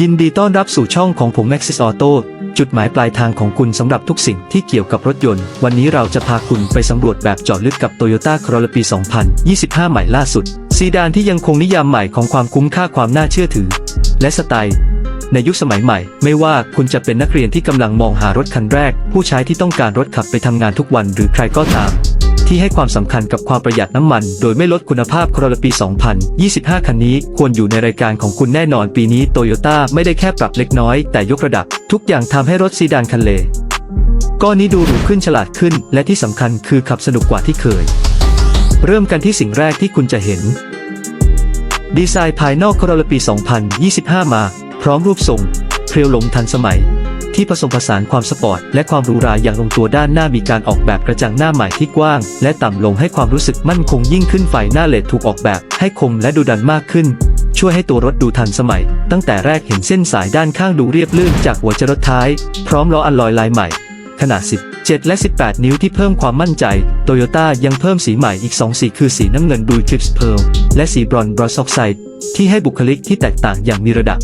ยินดีต้อนรับสู่ช่องของผม Maxis Auto จุดหมายปลายทางของคุณสำหรับทุกสิ่งที่เกี่ยวกับรถยนต์ วันนี้เราจะพาคุณไปสำรวจแบบเจาะลึกกับ Toyota Corolla ปี 2025 ใหม่ล่าสุด ซีดานที่ยังคงนิยามใหม่ของความคุ้มค่าความน่าเชื่อถือ และสไตล์ ในยุคสมัยใหม่ ไม่ว่าคุณจะเป็นนักเรียนที่กำลังมองหารถคันแรก ผู้ใช้ที่ต้องการรถขับไปทำงานทุกวันหรือใครก็ตาม ที่ให้ความสำคัญกับความประหยัดน้ำมัน โดยไม่ลดคุณภาพครอลปี 2025 คันนี้ควรอยู่ในรายการของคุณแน่นอนปีนี้โตโยต้าไม่ได้แค่ปรับเล็กน้อย แต่ยกระดับ ทุกอย่างทำให้รถซีดานคันเลก็นี้ดูหรูขึ้นฉลาดขึ้น และที่สำคัญคือขับสนุกกว่าที่เคย เริ่มกันที่สิ่งแรกที่คุณจะเห็น ดีไซน์ภายนอกครอลปี 2025 มา พร้อมรูปทรงเพรียวหลงทันสมัย ที่ผสมผสานความสปอร์ตและความหรูหราอย่างลงตัวด้านหน้ามีการออกแบบกระจังหน้าใหม่ที่กว้าง และต่ำลงให้ความรู้สึกมั่นคงยิ่งขึ้นไฟหน้าเลดถูกออกแบบ ให้คมและดูดันมากขึ้น ช่วยให้ตัวรถดูทันสมัย ตั้งแต่แรกเห็นเส้นสายด้านข้างดูเรียบลื่นจากหัวจรดท้าย พร้อมล้ออัลลอยลายใหม่ขนาด 17 และ 18 นิ้วที่เพิ่มความมั่นใจ โตโยต้ายังเพิ่มสีใหม่อีก 2 สีคือสีน้ำเงินดูทริปส์เพลและสีบรอนบรอสออกไซด์ที่ให้บุคลิกที่แตกต่างอย่างมีระดับ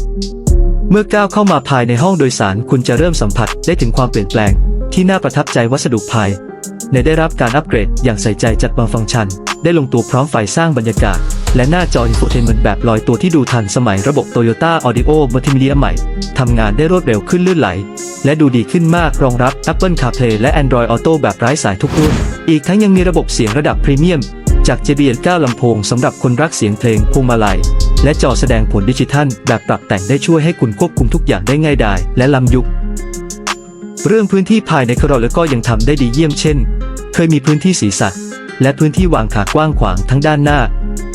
เมื่อก้าวเข้ามาภายในห้องโดยสารคุณจะเริ่มสัมผัสได้ถึงความเปลี่ยนแปลง ที่น่าประทับใจวัสดุภายในได้รับการอัปเกรดอย่างใส่ใจจัดบางฟังก์ชัน ได้ลงตัวพร้อมไฟสร้างบรรยากาศ และหน้าจออินโฟเทนเมนต์แบบลอยตัวที่ดูทันสมัยระบบ Toyota Audio Multimedia ใหม่ ทำงานได้รวดเร็วขึ้นลื่นไหล และดูดีขึ้นมากรองรับ Apple CarPlay และ Android Auto แบบไร้สายทุกรุ่น อีกทั้งยังมีระบบเสียงระดับพรีเมียม จาก JBL 9ลำโพงสำหรับคนรักเสียงเพลงพวงมาลัย และจอแสดงผลดิจิทัล แบบปรับแต่งได้ช่วยให้คุณควบคุมทุกอย่างได้ง่ายดายและล้ำยุค เรื่องพื้นที่ภายในคารอลก็ยังทำได้ดีเยี่ยมเช่น เคยมีพื้นที่ศีรษะและพื้นที่วางขากว้างขวางทั้งด้านหน้า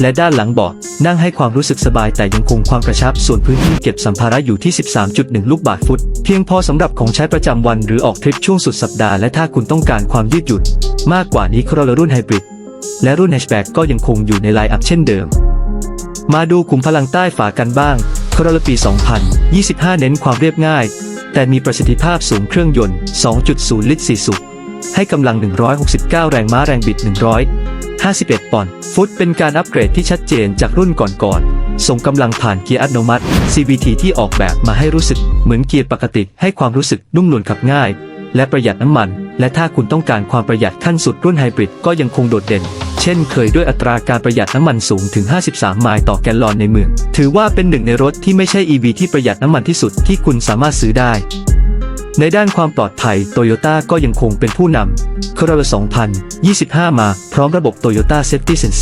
และด้านหลังเบาะนั่งให้ความรู้สึกสบายแต่ยังคงความกระชับ ส่วนพื้นที่เก็บสัมภาระอยู่ที่ 13.1 ลูกบาศก์ฟุต เพียงพอสำหรับของใช้ประจำวันหรือออกทริปช่วงสุดสัปดาห์และถ้าคุณต้องการความยืดหยุ่นมากกว่านี้ครอลรุ่นไฮบริด และรุ่นแฮชแบ็กก็ยังคงอยู่ในไลน์อัพเช่นเดิม มาดูขุมพลังใต้ฝากันบ้างครอลปี 2025 เน้นความเรียบง่าย แต่มีประสิทธิภาพสูงเครื่องยนต์ 2.0 ลิตร 4 สูบให้กำลัง 169 แรงม้าแรงบิด 151 ปอนด์ฟุตเป็นการอัปเกรดที่ชัดเจนจากรุ่นก่อนๆ ส่งกำลังผ่านเกียร์อัตโนมัติ CVT ที่ออกแบบมาให้รู้สึกเหมือนเกียร์ปกติให้ความรู้สึกนุ่มนวลขับง่าย และประหยัดน้ำมัน และถ้าคุณต้องการความประหยัดขั้นสุดรุ่นไฮบริดก็ยังคงโดดเด่น เช่นเคยด้วยอัตราการประหยัดน้ำมันสูงถึง 53 ไมล์ต่อแกลลอนในเมือง ถือว่าเป็นหนึ่งในรถที่ไม่ใช่ EV ที่ประหยัดน้ำมันที่สุดที่คุณสามารถซื้อได้ในด้านความปลอดภัยโตโยต้าก็ยังคงเป็นผู้นำ Corolla 2025 มาพร้อมระบบ Toyota Safety Sense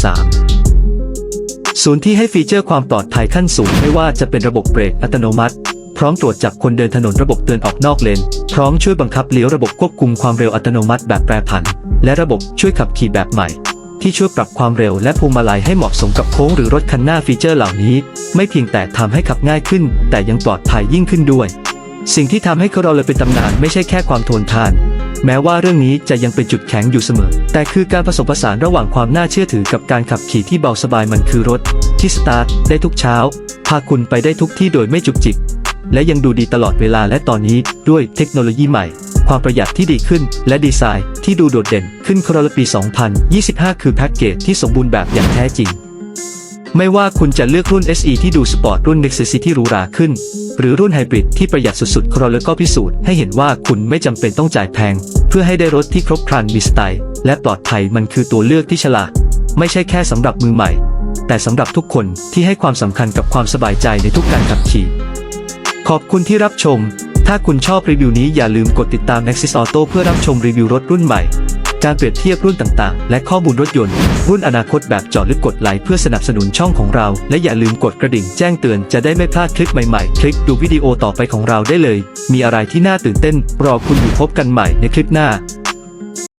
3ศูนย์ที่ให้ฟีเจอร์ความปลอดภัยขั้นสูงไม่ว่าจะเป็นระบบเบรกอัตโนมัติ ร้อมตรวจจับคนเดินถนนระบบเตือนออกนอกเลน พร้อมช่วยบังคับเลี้ยวระบบควบคุมความเร็วอัตโนมัติแบบแปรผัน และระบบช่วยขับขี่แบบใหม่ ที่ช่วยปรับความเร็วและพวงมาลัยให้เหมาะสมกับโค้งหรือรถคันหน้าฟีเจอร์เหล่านี้ ไม่เพียงแต่ทำให้ขับง่ายขึ้น แต่ยังปลอดภัยยิ่งขึ้นด้วย สิ่งที่ทำให้คารอลเป็นตำนานไม่ใช่แค่ความทนทานแม้ว่าเรื่องนี้จะยังเป็นจุดแข็งอยู่เสมอ แต่คือการผสมผสานระหว่างความน่าเชื่อถือกับการขับขี่ที่เบาสบายมันคือรถ ที่สตาร์ทได้ทุกเช้า พาคุณไปได้ทุกที่โดยไม่จุกจิก และยังดูดีตลอดเวลาและตอนนี้ด้วยเทคโนโลยีใหม่ ความประหยัดที่ดีขึ้น และดีไซน์ที่ดูโดดเด่นขึ้นครอลปี 2025 คือแพ็กเกจที่สมบูรณ์แบบอย่างแท้จริง ไม่ว่าคุณจะเลือกรุ่น SE ที่ดูสปอร์ตรุ่น Nexus ที่หรูหราขึ้น หรือรุ่นไฮบริดที่ประหยัดสุดๆครอลก็พิสูจน์ให้เห็นว่าคุณไม่จำเป็นต้องจ่ายแพง เพื่อให้ได้รถที่ครบครันมีสไตล์และปลอดภัยมันคือตัวเลือกที่ฉลาด ไม่ใช่แค่สำหรับมือใหม่ แต่สำหรับทุกคนที่ให้ความสำคัญกับความสบายใจในทุกการขับขี่ ขอบคุณที่รับชม ถ้าคุณชอบรีวิวนี้อย่าลืมกดติดตาม Nexus Auto เพื่อรับชมรีวิวรถรุ่นใหม่ การเปรียบเทียบรุ่นต่างๆ และข้อมูลรถยนต์ รุ่นอนาคตแบบเจาะลึกกดไลค์เพื่อสนับสนุนช่องของเรา และอย่าลืมกดกระดิ่งแจ้งเตือนจะได้ไม่พลาดคลิปใหม่ๆ คลิกดูวิดีโอต่อไปของเราได้เลย มีอะไรที่น่าตื่นเต้น รอคุณอยู่พบกันใหม่ในคลิปหน้า